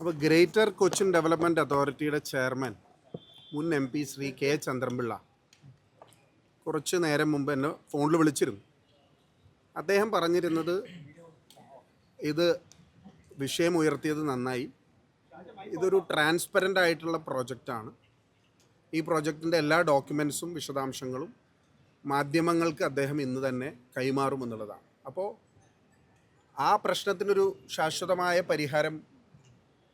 അപ്പോൾ greater Cochin development അതോറിറ്റിയുടെ chairman മുൻ M P Shri K Chandran Pillai കുറച്ച് നേരം മുമ്പ് എന്നെ ഫോണിൽ വിളിച്ചിരുന്നു. അദ്ദേഹം പറഞ്ഞിരുന്നത് ഇത് വിഷയം ഉയർത്തിയത് നന്നായി. ഇതൊരു ട്രാൻസ്പെറന്റ് ആയിട്ടുള്ള പ്രോജക്റ്റാണ് ഈ പ്രോജക്റ്റിന്റെ എല്ലാ ഡോക്യുമെൻസും വിശദാംശങ്ങളും മാധ്യമങ്ങൾക്ക് അദ്ദേഹം ഇന്ന് തന്നെ കൈമാറുമെന്നുള്ളതാണ്. അപ്പോൾ ആ പ്രശ്നത്തിനൊരു ശാശ്വതമായ പരിഹാരം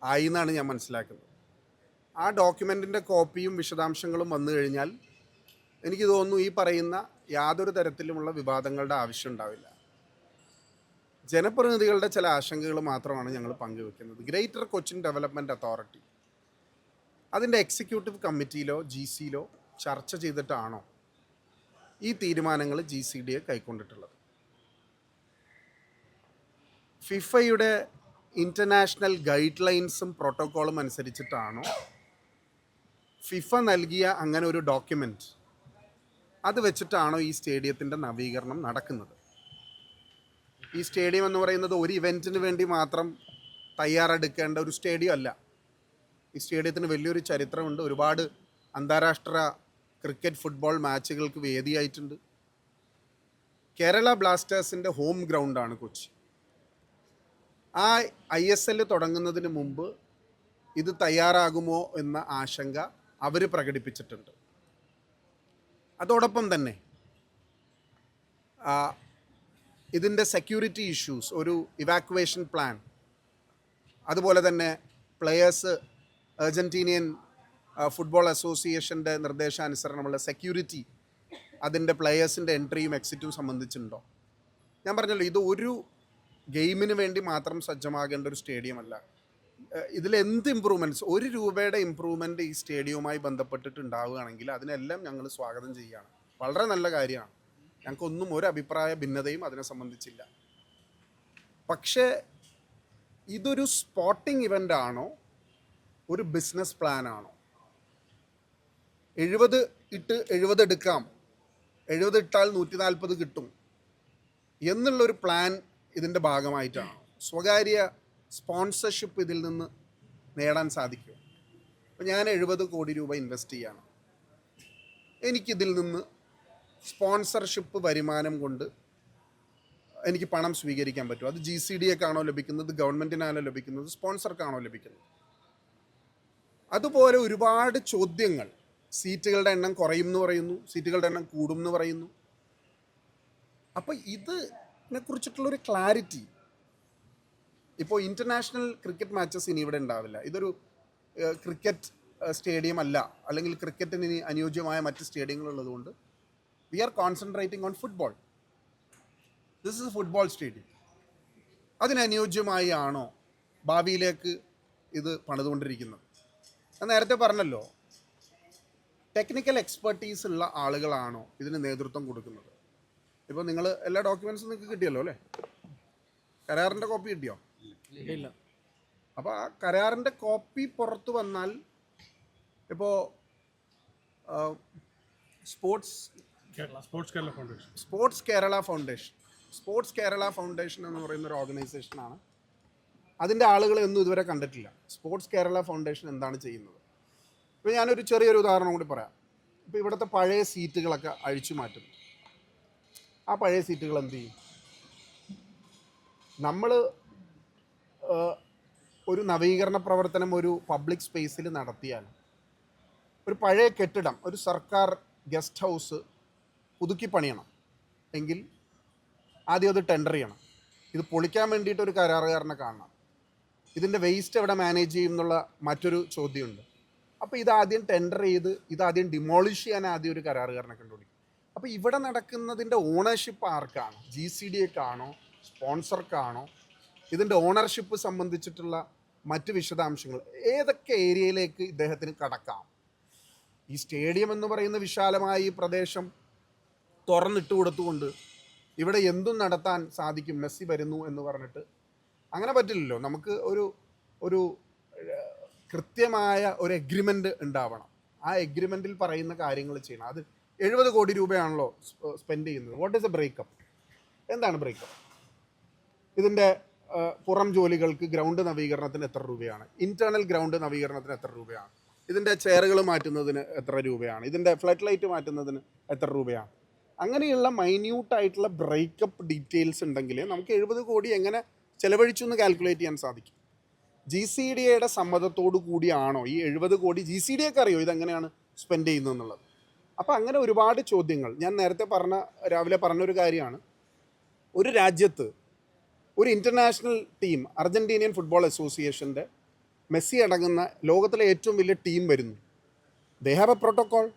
ആയി എന്നാണ് ഞാൻ മനസ്സിലാക്കുന്നത്. ആ ഡോക്യുമെന്റിന്റെ കോപ്പിയും വിശദാംശങ്ങളും വന്നു കഴിഞ്ഞാൽ എനിക്ക് തോന്നുന്നു ഈ പറയുന്ന യാതൊരു തരത്തിലുമുള്ള വിവാദങ്ങളുടെ ആവശ്യം ഉണ്ടാവില്ല. ജനപ്രതിനിധികളുടെ ചില ആശങ്കകൾ മാത്രമാണ് ഞങ്ങൾ പങ്കുവെക്കുന്നത്. ഗ്രേറ്റർ കൊച്ചിൻ ഡെവലപ്മെന്റ് അതോറിറ്റി അതിന്റെ എക്സിക്യൂട്ടീവ് കമ്മിറ്റിയിലോ ജി സിയിലോ ചർച്ച ചെയ്തിട്ടാണോ ഈ തീരുമാനങ്ങൾ ജി സി ഡിയെ കൈക്കൊണ്ടിട്ടുള്ളത്? ഫിഫയുടെ ഇന്റർനാഷണൽ ഗൈഡ് ലൈൻസും പ്രോട്ടോക്കോളും അനുസരിച്ചിട്ടാണോ ഫിഫ നൽകിയ അങ്ങനെ ഒരു ഡോക്യുമെന്റ് അത് വെച്ചിട്ടാണോ ഈ സ്റ്റേഡിയത്തിന്റെ നവീകരണം നടക്കുന്നത്? ഈ സ്റ്റേഡിയം എന്ന് പറയുന്നത് ഒരു ഇവന്റിന് വേണ്ടി മാത്രം തയ്യാറെടുക്കേണ്ട ഒരു സ്റ്റേഡിയം അല്ല. ഈ സ്റ്റേഡിയത്തിന് വലിയൊരു ചരിത്രമുണ്ട്. ഒരുപാട് അന്താരാഷ്ട്ര ക്രിക്കറ്റ് ഫുട്ബോൾ മാച്ചുകൾക്ക് വേദിയായിട്ടുണ്ട്. കേരള ബ്ലാസ്റ്റേഴ്സിന്റെ ഹോം ഗ്രൗണ്ടാണ് കൊച്ചി. ആ ഐ എസ് എൽ തുടങ്ങുന്നതിന് മുമ്പ് ഇത് തയ്യാറാകുമോ എന്ന ആശങ്ക അവർ പ്രകടിപ്പിച്ചിട്ടുണ്ട്. അതോടൊപ്പം തന്നെ ഇതിന്റെ സെക്യൂരിറ്റി ഇഷ്യൂസ് ഒരു ഇവാക്വേഷൻ പ്ലാൻ അതുപോലെ തന്നെ പ്ലെയേഴ്സ് അർജന്റീനിയൻ ഫുട്ബോൾ അസോസിയേഷന്റെ നിർദ്ദേശാനുസരണമുള്ള സെക്യൂരിറ്റി അതിന്റെ പ്ലെയേഴ്സിന്റെ എൻട്രിയും എക്സിറ്റും സംബന്ധിച്ചിട്ടുണ്ടോ? ഞാൻ പറഞ്ഞല്ലോ ഇത് ഒരു ഗെയിമിന് വേണ്ടി മാത്രം സജ്ജമാകേണ്ട ഒരു സ്റ്റേഡിയം അല്ല ഇതിൽ എന്ത് ഇമ്പ്രൂവ്മെന്റ്സ് ഒരു രൂപയുടെ ഇമ്പ്രൂവ്മെന്റ് ഈ സ്റ്റേഡിയവുമായി ബന്ധപ്പെട്ടിട്ട് ഉണ്ടാവുകയാണെങ്കിൽ അതിനെല്ലാം ഞങ്ങൾ സ്വാഗതം ചെയ്യുകയാണ്. വളരെ നല്ല കാര്യമാണ്. ഞങ്ങൾക്കൊന്നും ഒരു അഭിപ്രായ ഭിന്നതയും അതിനെ സംബന്ധിച്ചില്ല. പക്ഷേ ഇതൊരു സ്പോർട്ടിംഗ് ഇവന്റ് ആണോ? ഒരു ബിസിനസ് പ്ലാൻ ആണോ? എഴുപത് ഇട്ട് എഴുപത് എടുക്കാം. എഴുപത് ഇട്ടാൽ നൂറ്റി നാൽപ്പത് കിട്ടും എന്നുള്ളൊരു പ്ലാൻ ഇതിന്റെ ഭാഗമായിട്ടാണ്? സ്വകാര്യ സ്പോൺസർഷിപ്പ് ഇതിൽ നിന്ന് നേടാൻ സാധിക്കും അപ്പോൾ ഞാൻ എഴുപത് കോടി രൂപ ഇൻവെസ്റ്റ് ചെയ്യാണ്. എനിക്കിതിൽ നിന്ന് സ്പോൺസർഷിപ്പ് വരുമാനം കൊണ്ട് എനിക്ക് പണം സ്വീകരിക്കാൻ പറ്റും. അത് ജി സി ഡി എക്കാണോ ലഭിക്കുന്നത് ഗവൺമെന്റിനാണോ ലഭിക്കുന്നത് സ്പോൺസർക്കാണോ ലഭിക്കുന്നത്? അതുപോലെ ഒരുപാട് ചോദ്യങ്ങൾ. സീറ്റുകളുടെ എണ്ണം കുറയും എന്ന് പറയുന്നു സീറ്റുകളുടെ എണ്ണം കൂടും എന്ന് പറയുന്നു. അപ്പോൾ ഇതിനെ കുറിച്ചിട്ടുള്ളൊരു ക്ലാരിറ്റി ഇപ്പോൾ ഇന്റർനാഷണൽ ക്രിക്കറ്റ് മാച്ചസ് ഇനി ഇവിടെ ഉണ്ടാവില്ല. ഇതൊരു ക്രിക്കറ്റ് സ്റ്റേഡിയം അല്ല. അല്ലെങ്കിൽ ക്രിക്കറ്റിന് ഇനി അനുയോജ്യമായ മറ്റ് സ്റ്റേഡിയങ്ങൾ ഉള്ളതുകൊണ്ട് we are concentrating on football this is football stadium അതിനനുയോജ്യമായി ആണോ ഭാവിയിലേക്ക് ഇത് പണിതുകൊണ്ടിരിക്കുന്നത്? ഞാൻ നേരത്തെ പറഞ്ഞല്ലോ ടെക്നിക്കൽ എക്സ്പെർട്ടീസ് ഉള്ള ആളുകളാണോ ഇതിന് നേതൃത്വം കൊടുക്കുന്നത്? ഇപ്പോൾ നിങ്ങൾ എല്ലാ ഡോക്യുമെൻസും നിങ്ങൾക്ക് കിട്ടിയല്ലോ അല്ലേ? കരാറിന്റെ കോപ്പി കിട്ടിയോ? ഇല്ല. അപ്പോൾ ആ കരാറിന്റെ കോപ്പി പുറത്ത് വന്നാൽ ഇപ്പോൾ sports Kerala sports Kerala foundation sports Kerala foundation sports Kerala foundation എന്ന് പറയുന്ന ഒരു ഓർഗനൈസേഷനാണ് അതിന്റെ ആളുകളെ ഒന്നും ഇതുവരെ കണ്ടിട്ടില്ല. സ്പോർട്സ് കേരള ഫൗണ്ടേഷൻ എന്താണ് ചെയ്യുന്നത്? ഇപ്പോൾ ഞാനൊരു ചെറിയൊരു ഉദാഹരണം കൂടി പറയാം. ഇപ്പോൾ ഇവിടുത്തെ പഴയ സീറ്റുകളൊക്കെ അഴിച്ചു മാറ്റുന്നു. ആ പഴയ സീറ്റുകൾ എന്ത് ചെയ്യും? നമ്മൾ ഒരു നവീകരണ പ്രവർത്തനം ഒരു പബ്ലിക് സ്പേസിൽ നടത്തിയാൽ ഒരു പഴയ കെട്ടിടം ഒരു സർക്കാർ ഗസ്റ്റ് ഹൗസ് പുതുക്കി പണിയണം. എങ്കിൽ ആദ്യം അത് ടെൻഡർ ചെയ്യണം. ഇത് പൊളിക്കാൻ വേണ്ടിയിട്ട് ഒരു കരാറുകാരനെ കാണണം. ഇതിന്റെ വേസ്റ്റ് എവിടെ മാനേജ് ചെയ്യും എന്നുള്ള മറ്റൊരു ചോദ്യമുണ്ട്. അപ്പോൾ ഇതാദ്യം ടെൻഡർ ചെയ്ത് ഇതാദ്യം ഡിമോളിഷ് ചെയ്യാൻ ആദ്യം ഒരു കരാറുകാരനെ കണ്ടുപിടിക്കും അപ്പോൾ ഇവിടെ നടക്കുന്നതിന്റെ ഓണർഷിപ്പ് ആർക്കാണ്? ജി സി ഡി എക്കാണോ സ്പോൺസർക്കാണോ ഇതിന്റെ ഓണർഷിപ്പ് സംബന്ധിച്ചിട്ടുള്ള മറ്റ് വിശദാംശങ്ങൾ. ഏതൊക്കെ ഏരിയയിലേക്ക് ഇദ്ദേഹത്തിന് കടക്കാം? ഈ സ്റ്റേഡിയം എന്ന് പറയുന്ന വിശാലമായ ഈ പ്രദേശം തുറന്നിട്ട് കൊടുത്തുകൊണ്ട് ഇവിടെ എന്തും നടത്താൻ സാധിക്കും. മെസ്സി വരുന്നു എന്ന് പറഞ്ഞിട്ട്. അങ്ങനെ പറ്റില്ലല്ലോ. നമുക്ക് ഒരു ഒരു കൃത്യമായ ഒരു എഗ്രിമെന്റ് ഉണ്ടാവണം. ആ എഗ്രിമെന്റിൽ പറയുന്ന കാര്യങ്ങൾ ചെയ്യണം. അത് എഴുപത് കോടി രൂപയാണല്ലോ സ്പെൻഡ് ചെയ്യുന്നത്. വാട്ട് ഈസ് എ ബ്രേക്കപ്പ് എന്താണ് ബ്രേക്കപ്പ് ഇതിന്റെ പുറം ജോലികൾക്ക് ഗ്രൗണ്ട് നവീകരണത്തിന് എത്ര രൂപയാണ്? ഇന്റേണൽ ഗ്രൗണ്ട് നവീകരണത്തിന് എത്ര രൂപയാണ്? ഇതിന്റെ ചെയറുകൾ മാറ്റുന്നതിന് എത്ര രൂപയാണ്? ഇതിന്റെ ഫ്ലഡ് ലൈറ്റ് മാറ്റുന്നതിന് എത്ര രൂപയാണ്? അങ്ങനെയുള്ള മൈന്യൂട്ടായിട്ടുള്ള ബ്രേക്കപ്പ് ഡീറ്റെയിൽസ് ഉണ്ടെങ്കിൽ നമുക്ക് എഴുപത് കോടി എങ്ങനെ ചെലവഴിച്ചു എന്ന് കാൽക്കുലേറ്റ് ചെയ്യാൻ സാധിക്കും. ജി സി ഡി എയുടെ സമ്മതത്തോടു കൂടിയാണോ ഈ എഴുപത് കോടി? ജി സി ഡി ഒക്കെ അറിയോ ഇതെങ്ങനെയാണ് സ്പെൻഡ് ചെയ്യുന്നത് എന്നുള്ളത്? അപ്പോൾ അങ്ങനെ ഒരുപാട് ചോദ്യങ്ങൾ. ഞാൻ നേരത്തെ പറഞ്ഞ രാവിലെ പറഞ്ഞൊരു കാര്യമാണ്. ഒരു രാജ്യത്ത് ഒരു ഇന്റർനാഷണൽ ടീം അർജന്റീനിയൻ ഫുട്ബോൾ അസോസിയേഷന്റെ മെസ്സി അടങ്ങുന്ന ലോകത്തിലെ ഏറ്റവും വലിയ ടീം വരുന്നു. They have a protocol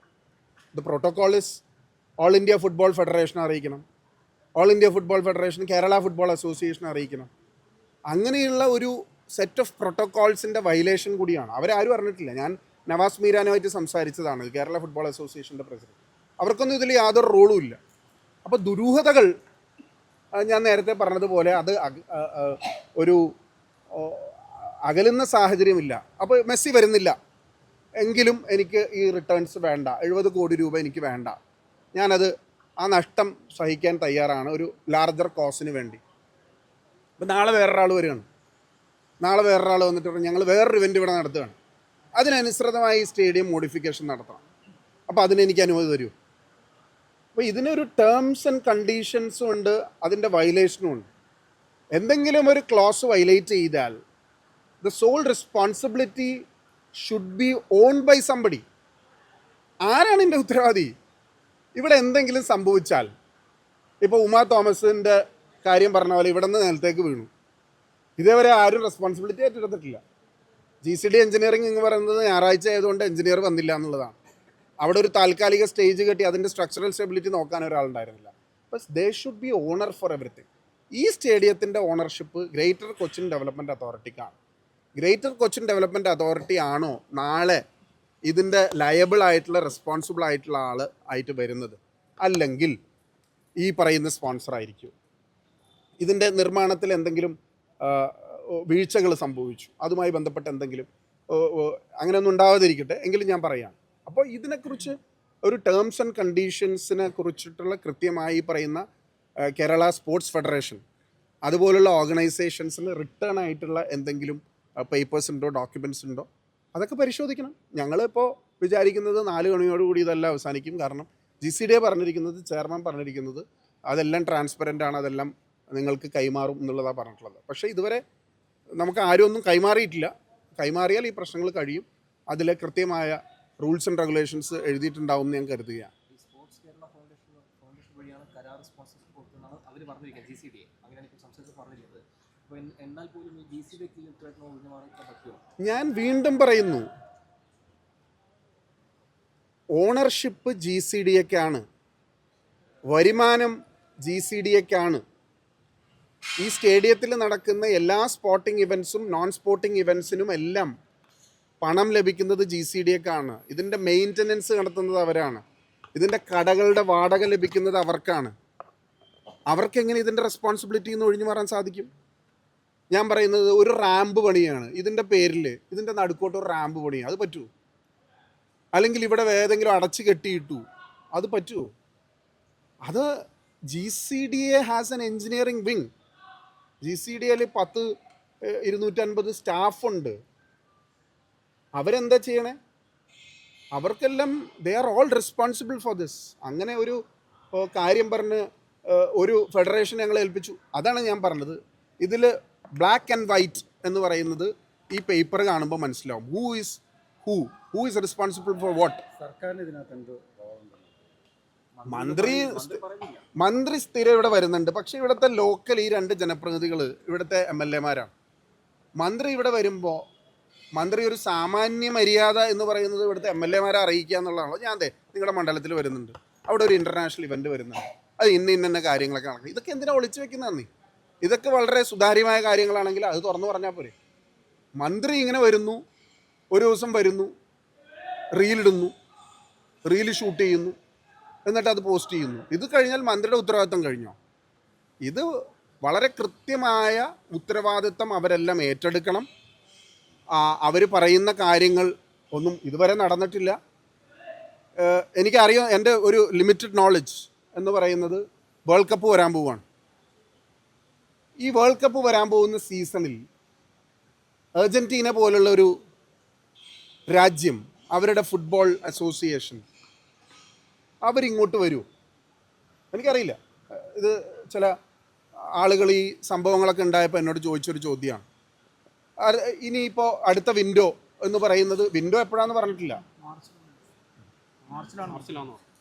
the protocol is All India Football Federation അറിയിക്കണം. All India Football Federation Kerala Football Association അറിയിക്കണം. അങ്ങനെയുള്ള ഒരു സെറ്റ് ഓഫ് പ്രോട്ടോക്കോൾസിന്റെ വയലേഷൻ കൂടിയാണ്. അവരാരും അറിഞ്ഞിട്ടില്ല. ഞാൻ നവാസ് മീരാനുമായിട്ട് സംസാരിച്ചതാണ് കേരള ഫുട്ബോൾ അസോസിയേഷന്റെ പ്രസിഡന്റ്. അവർക്കൊന്നും ഇതിൽ യാതൊരു റോളും ഇല്ല. അപ്പോൾ ദുരൂഹതകൾ ഞാൻ നേരത്തെ പറഞ്ഞതുപോലെ അത് ഒരു അകലുന്ന സാഹചര്യമില്ല. അപ്പോൾ മെസ്സി വരുന്നില്ല. എങ്കിലും എനിക്ക് ഈ റിട്ടേൺസ് വേണ്ട. എഴുപത് കോടി രൂപ എനിക്ക് വേണ്ട. ഞാനത് ആ നഷ്ടം സഹിക്കാൻ തയ്യാറാണ് ഒരു ലാർജർ കോസിന് വേണ്ടി. അപ്പം നാളെ വേറൊരാൾ വരികയാണ്. നാളെ വേറൊരാൾ വന്നിട്ട് ഞങ്ങൾ വേറൊരു ഇവന്റ് ഇവിടെ നടത്തുകയാണ്. അതിനനുസൃതമായി സ്റ്റേഡിയം മോഡിഫിക്കേഷൻ നടത്തണം. അപ്പോൾ അതിന് എനിക്ക് അനുമതി തരൂ. അപ്പോൾ ഇതിനൊരു ടേംസ് ആൻഡ് കണ്ടീഷൻസും ഉണ്ട് അതിന്റെ വയലേഷനും ഉണ്ട്. എന്തെങ്കിലും ഒരു ക്ലോസ് വയലേറ്റ് ചെയ്താൽ the sole responsibility should be on by somebody ആരാണ് എന്റെ ഉത്തരവാദി? ഇവിടെ എന്തെങ്കിലും സംഭവിച്ചാൽ ഇപ്പോൾ ഉമാ തോമസിന്റെ കാര്യം പറഞ്ഞ പോലെ ഇവിടെ നിന്ന് നിലത്തേക്ക് വീണു. ഇതേവരെ ആരും റെസ്പോൺസിബിലിറ്റി ഏറ്റെടുത്തിട്ടില്ല. ജി സി ഡി എഞ്ചിനീയറിംഗ് എന്ന് പറയുന്നത് ഞായറാഴ്ച ആയതുകൊണ്ട് എഞ്ചിനീയർ വന്നില്ല എന്നുള്ളതാണ്. അവിടെ ഒരു താൽക്കാലിക സ്റ്റേജ് കെട്ടി അതിന്റെ സ്ട്രക്ചറൽ സ്റ്റെബിലിറ്റി നോക്കാൻ ഒരാളുണ്ടായിരുന്നില്ല. But they should be owner for everything ഈ സ്റ്റേഡിയത്തിന്റെ ഓണർഷിപ്പ് ഗ്രേറ്റർ കൊച്ചിൻ ഡെവലപ്മെന്റ് അതോറിറ്റിക്കാണ് ഗ്രേറ്റർ കൊച്ചിൻ ഡെവലപ്മെന്റ് അതോറിറ്റി ആണോ നാളെ ഇതിന്റെ ലയബിൾ ആയിട്ടുള്ള റെസ്പോൺസിബിൾ ആയിട്ടുള്ള ആൾ ആയിട്ട് വരുന്നത്? അല്ലെങ്കിൽ ഈ പറയുന്ന സ്പോൺസർ ആയിരിക്കും. ഇതിന്റെ നിർമ്മാണത്തിൽ എന്തെങ്കിലും വീഴ്ചകൾ സംഭവിച്ചു. അതുമായി ബന്ധപ്പെട്ട എന്തെങ്കിലും അങ്ങനെയൊന്നും ഉണ്ടാവാതിരിക്കട്ടെ എങ്കിലും ഞാൻ പറയാം അപ്പോൾ ഇതിനെക്കുറിച്ച് ഒരു ടേംസ് ആൻഡ് കണ്ടീഷൻസിനെ കുറിച്ചിട്ടുള്ള കൃത്യമായി പറയുന്ന കേരള സ്പോർട്സ് ഫെഡറേഷൻ അതുപോലുള്ള ഓർഗനൈസേഷൻസിന് റിട്ടേൺ ആയിട്ടുള്ള എന്തെങ്കിലും പേപ്പേഴ്സ് ഉണ്ടോ ഡോക്യുമെന്റ്സ് ഉണ്ടോ അതൊക്കെ പരിശോധിക്കണം. ഞങ്ങളിപ്പോൾ വിചാരിക്കുന്നത് നാല് മണിയോടുകൂടി ഇതെല്ലാം അവസാനിക്കും. കാരണം ജി സി ഡി പറഞ്ഞിരിക്കുന്നത് ചെയർമാൻ പറഞ്ഞിരിക്കുന്നത് അതെല്ലാം ട്രാൻസ്പെറന്റ് ആണ് അതെല്ലാം നിങ്ങൾക്ക് കൈമാറും എന്നുള്ളതാണ് പറഞ്ഞിട്ടുള്ളത്. പക്ഷേ ഇതുവരെ നമുക്ക് ആരും ഒന്നും കൈമാറിയിട്ടില്ല. കൈമാറിയാൽ ഈ പ്രശ്നങ്ങൾ കഴിയും. അതിലെ കൃത്യമായ റൂൾസ് ആൻഡ് റെഗുലേഷൻസ് എഴുതിയിട്ടുണ്ടാവും എന്ന് ഞാൻ കരുതുകയാണ്. ഞാൻ വീണ്ടും പറയുന്നു ഓണർഷിപ്പ് ജി സി ഡി എക്കാണ് വരുമാനം ജി സി ഡി എക്കാണ് ഈ സ്റ്റേഡിയത്തിൽ നടക്കുന്ന എല്ലാ സ്പോർട്ടിംഗ് ഇവൻസും നോൺ സ്പോർട്ടിംഗ് ഇവൻസിനും എല്ലാം പണം ലഭിക്കുന്നത് ജി സി ഡി എക്കാണ് ഇതിന്റെ മെയിന്റനൻസ് നടത്തുന്നത് അവരാണ്. ഇതിന്റെ കടകളുടെ വാടക ലഭിക്കുന്നത് അവർക്കാണ്. അവർക്കെങ്ങനെ ഇതിന്റെ റെസ്പോൺസിബിലിറ്റി നിന്ന് ഒഴിഞ്ഞു മാറാൻ സാധിക്കും? ഞാൻ പറയുന്നത് ഒരു റാമ്പ് പണിയാണ്. ഇതിന്റെ പേരിൽ ഇതിന്റെ നടുക്കോട്ട് ഒരു റാമ്പ് പണിയാണ്. അത് പറ്റുമോ അല്ലെങ്കിൽ ഇവിടെ ഏതെങ്കിലും അടച്ചു കെട്ടിയിട്ടു? അത് പറ്റുമോ അത് G C D A has an engineering wing G C D എയിൽ പത്ത് ഇരുന്നൂറ്റൻപത് സ്റ്റാഫുണ്ട്. അവരെന്താ ചെയ്യണേ? അവർക്കെല്ലാം they are all responsible for this അങ്ങനെ ഒരു കാര്യം പറഞ്ഞ് ഒരു ഫെഡറേഷൻ ഞങ്ങളെ ഏൽപ്പിച്ചു. അതാണ് ഞാൻ പറഞ്ഞത്. ഇതിൽ ബ്ലാക്ക് ആൻഡ് വൈറ്റ് എന്ന് പറയുന്നത് ഈ പേപ്പർ കാണുമ്പോൾ മനസ്സിലാവും. Who is who who is responsible for what സർക്കാരിന് ഇതിനകത്ത് എന്ത് മന്ത്രി മന്ത്രി സ്ഥിരം ഇവിടെ വരുന്നുണ്ട്. പക്ഷെ ഇവിടുത്തെ ലോക്കൽ ഈ രണ്ട് ജനപ്രതിനിധികൾ ഇവിടുത്തെ എം എൽ എമാരാണ് മന്ത്രി ഇവിടെ വരുമ്പോൾ മന്ത്രി ഒരു സാമാന്യ മര്യാദ എന്ന് പറയുന്നത് ഇവിടുത്തെ എം എൽ എമാരെ അറിയിക്കുക എന്നുള്ളതാണല്ലോ. ഞാൻ അതെ നിങ്ങളുടെ മണ്ഡലത്തിൽ വരുന്നുണ്ട്. അവിടെ ഒരു ഇന്റർനാഷണൽ ഇവന്റ് വരുന്നുണ്ട്. അത് ഇന്ന ഇന്ന കാര്യങ്ങളൊക്കെ നടക്കും. ഇതൊക്കെ എന്തിനാ ഒളിച്ചു വെക്കുന്നതാണ് നീ ഇതൊക്കെ വളരെ സുതാര്യമായ കാര്യങ്ങളാണെങ്കിൽ അത് തുറന്നു പറഞ്ഞാൽ പോരെ. മന്ത്രി ഇങ്ങനെ വരുന്നു ഒരു ദിവസം വരുന്നു റീലിടുന്നു റീൽ ഷൂട്ട് ചെയ്യുന്നു എന്നിട്ട് അത് പോസ്റ്റ് ചെയ്യുന്നു. ഇത് കഴിഞ്ഞാൽ മന്ത്രിയുടെ ഉത്തരവാദിത്തം കഴിഞ്ഞോ? ഇത് വളരെ കൃത്യമായ ഉത്തരവാദിത്തം അവരെല്ലാം ഏറ്റെടുക്കണം. അവർ പറയുന്ന കാര്യങ്ങൾ ഒന്നും ഇതുവരെ നടന്നിട്ടില്ല. എനിക്കറിയാം എന്റെ ഒരു ലിമിറ്റഡ് നോളജ് എന്ന് പറയുന്നത് വേൾഡ് കപ്പ് വരാൻ പോവുകയാണ്. ഈ വേൾഡ് കപ്പ് വരാൻ പോകുന്ന സീസണിൽ അർജന്റീന പോലുള്ള ഒരു രാജ്യം അവരുടെ ഫുട്ബോൾ അസോസിയേഷൻ അവരിങ്ങോട്ട് വരൂ. എനിക്കറിയില്ല. ഇത് ചില ആളുകൾ ഈ സംഭവങ്ങളൊക്കെ ഉണ്ടായപ്പോൾ എന്നോട് ചോദിച്ചൊരു ചോദ്യമാണ്. അത് ഇനിയിപ്പോൾ അടുത്ത വിൻഡോ എന്ന് പറയുന്നത് വിൻഡോ എപ്പോഴാന്ന് പറഞ്ഞിട്ടില്ല.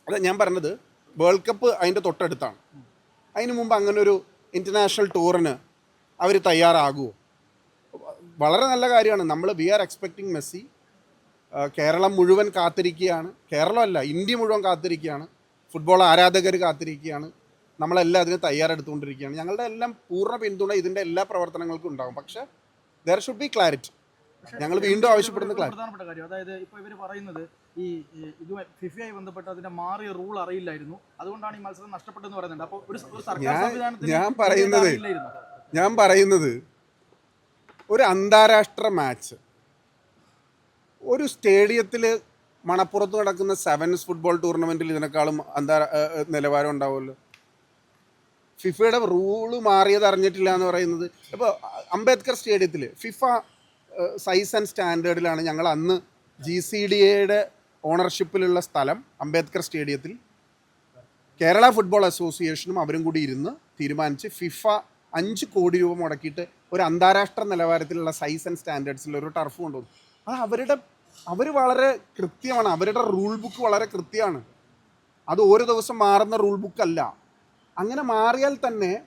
അല്ല ഞാൻ പറഞ്ഞത് വേൾഡ് കപ്പ് അതിന്റെ തൊട്ടടുത്താണ്. അതിന് മുമ്പ് അങ്ങനെ ഒരു ഇന്റർനാഷണൽ ടൂറിന് അവർ തയ്യാറാകുമോ വളരെ നല്ല കാര്യമാണ്. നമ്മൾ we are expecting Messi Kerala മുഴുവൻ കാത്തിരിക്കുകയാണ്. കേരളമല്ല ഇന്ത്യ മുഴുവൻ കാത്തിരിക്കുകയാണ്. ഫുട്ബോൾ ആരാധകർ കാത്തിരിക്കുകയാണ്. നമ്മളെല്ലാം അതിന് തയ്യാറെടുത്തുകൊണ്ടിരിക്കുകയാണ്. ഞങ്ങളുടെ എല്ലാം പൂർണ പിന്തുണ ഇതിന്റെ എല്ലാ പ്രവർത്തനങ്ങൾക്കും ഉണ്ടാകും. പക്ഷേ ദർ ഷുഡ് ബി ക്ലാരിറ്റി ഞങ്ങൾ വീണ്ടും ആവശ്യപ്പെടുന്ന പ്രധാനപ്പെട്ട കാര്യം. അതായത് ഇപ്പോൾ ഇവർ പറയുന്നത് ഈ ഇത് ഫിഫയുമായി ബന്ധപ്പെട്ട് അതിന്റെ മാറിയ റൂൾ അറിയില്ലായിരുന്നു. അതുകൊണ്ടാണ് ഈ മത്സരം നഷ്ടപ്പെട്ടെന്ന് പറയുന്നുണ്ട് അപ്പോൾ ഒരു സർക്കാർ ഞാൻ പറയുന്നത് ഞാൻ പറയുന്നത് ഒരു അന്താരാഷ്ട്ര മാച്ച് ഒരു സ്റ്റേഡിയത്തിൽ മണപ്പുറത്ത് നടക്കുന്ന സെവൻസ് ഫുട്ബോൾ ടൂർണമെന്റിൽ ഇതിനേക്കാളും ഏ, നിലവാരം ഉണ്ടാവുമല്ലോ? ഫിഫയുടെ റൂൾ മാറിയത് അറിഞ്ഞിട്ടില്ല എന്ന് പറയുന്നത്. ഇപ്പോൾ അംബേദ്കർ സ്റ്റേഡിയത്തിൽ ഫിഫ സൈസ് ആൻഡ് സ്റ്റാൻഡേർഡിലാണ് ഞങ്ങൾ അന്ന് ജി സി ഡി എയുടെ ഓണർഷിപ്പിലുള്ള സ്ഥലം അംബേദ്കർ സ്റ്റേഡിയത്തിൽ. കേരള ഫുട്ബോൾ അസോസിയേഷനും അവരും കൂടി ഇരുന്ന് തീരുമാനിച്ച് ഫിഫ അഞ്ച് കോടി രൂപ മുടക്കിയിട്ട് ഒരു അന്താരാഷ്ട്ര നിലവാരത്തിലുള്ള സൈസ് ആൻഡ് സ്റ്റാൻഡേർഡ്സിൽ ഒരു ടർഫ് കൊണ്ടുവന്നു. അത് അവരുടെ അവർ വളരെ കൃത്യമാണ്. അവരുടെ റൂൾ ബുക്ക് വളരെ കൃത്യമാണ്. അത് ഓരോ ദിവസം മാറുന്ന റൂൾ ബുക്ക് അല്ല. അങ്ങനെ മാറിയാൽ തന്നെ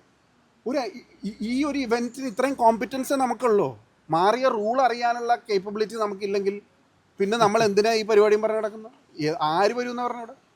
ഒരു ഈ- ഒരു ഇവന്റിന് ഇത്രയും കോമ്പിറ്റൻസ് നമുക്കുള്ളൂ. മാറിയ റൂൾ അറിയാനുള്ള കേപ്പബിലിറ്റി നമുക്കില്ലെങ്കിൽ പിന്നെ നമ്മൾ എന്തിനാ ഈ പരിപാടിയും പറഞ്ഞു നടക്കുന്നത്? ആര് വരും എന്ന് പറഞ്ഞവിടെ